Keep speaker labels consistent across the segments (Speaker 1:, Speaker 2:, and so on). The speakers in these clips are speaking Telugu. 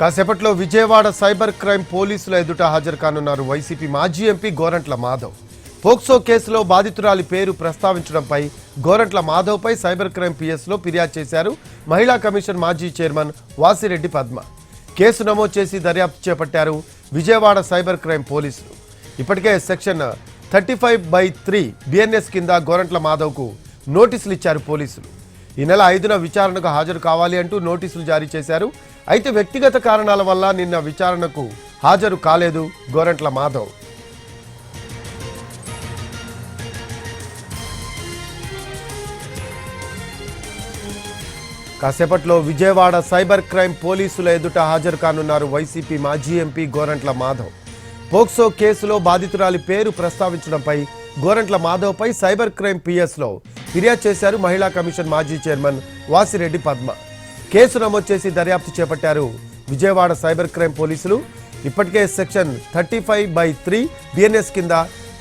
Speaker 1: కాసేపట్లో విజయవాడ సైబర్ క్రైమ్ పోలీసుల ఎదుట హాజరు కానున్నారు వైసీపీ మాజీ ఎంపీ గోరంట్ల మాధవ్. పోక్సో కేసులో బాధితురాలి పేరు ప్రస్తావించడంపై గోరంట్ల మాధవ్పై సైబర్ క్రైమ్ పిఎస్లో ఫిర్యాదు చేశారు మహిళా కమిషన్ మాజీ చైర్మన్ వాసిరెడ్డి పద్మ. కేసు నమోదు చేసి దర్యాప్తు చేపట్టారు విజయవాడ సైబర్ క్రైమ్ పోలీసులు. ఇప్పటికే section thirty five by three BNS కింద గోరంట్ల మాధవ్కు నోటీసులు ఇచ్చారు పోలీసులు. ఈ నెల ఐదున విచారణకు హాజరు కావాలి అంటూ నోటీసులు జారీ చేశారు అయితే వ్యక్తిగత కారణాల వల్ల నిన్న విచారణకు హాజరు కాలేదు గోరంట్ల మాధవ్. కాసేపట్లో విజయవాడ సైబర్ క్రైమ్ పోలీసుల ఎదుట హాజరు కానున్నారు వైసీపీ మాజీ ఎంపీ గోరంట్ల మాధవ్. పోక్సో కేసులో బాధితురాలి పేరు ప్రస్తావించడంపై గోరంట్ల మాధవ్పై సైబర్ క్రైమ్ పిఎస్లో ఫిర్యాదు చేశారు మహిళా కమిషన్ మాజీ చైర్మన్ వాసిరెడ్డి పద్మ. కేసు నమోదు చేసి దర్యాప్తు చేపట్టారు విజయవాడ సైబర్ క్రైమ్ పోలీసులు. ఇప్పటికే section thirty five by three BNS కింద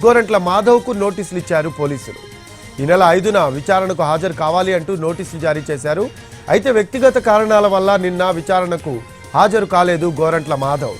Speaker 1: గోరంట్ల మాధవ్కు నోటీసులు ఇచ్చారు పోలీసులు. ఈ నెల ఐదున విచారణకు హాజరు కావాలి అంటూ నోటీసులు జారీ చేశారు. అయితే వ్యక్తిగత కారణాల వల్ల నిన్న విచారణకు హాజరు కాలేదు గోరంట్ల మాధవ్.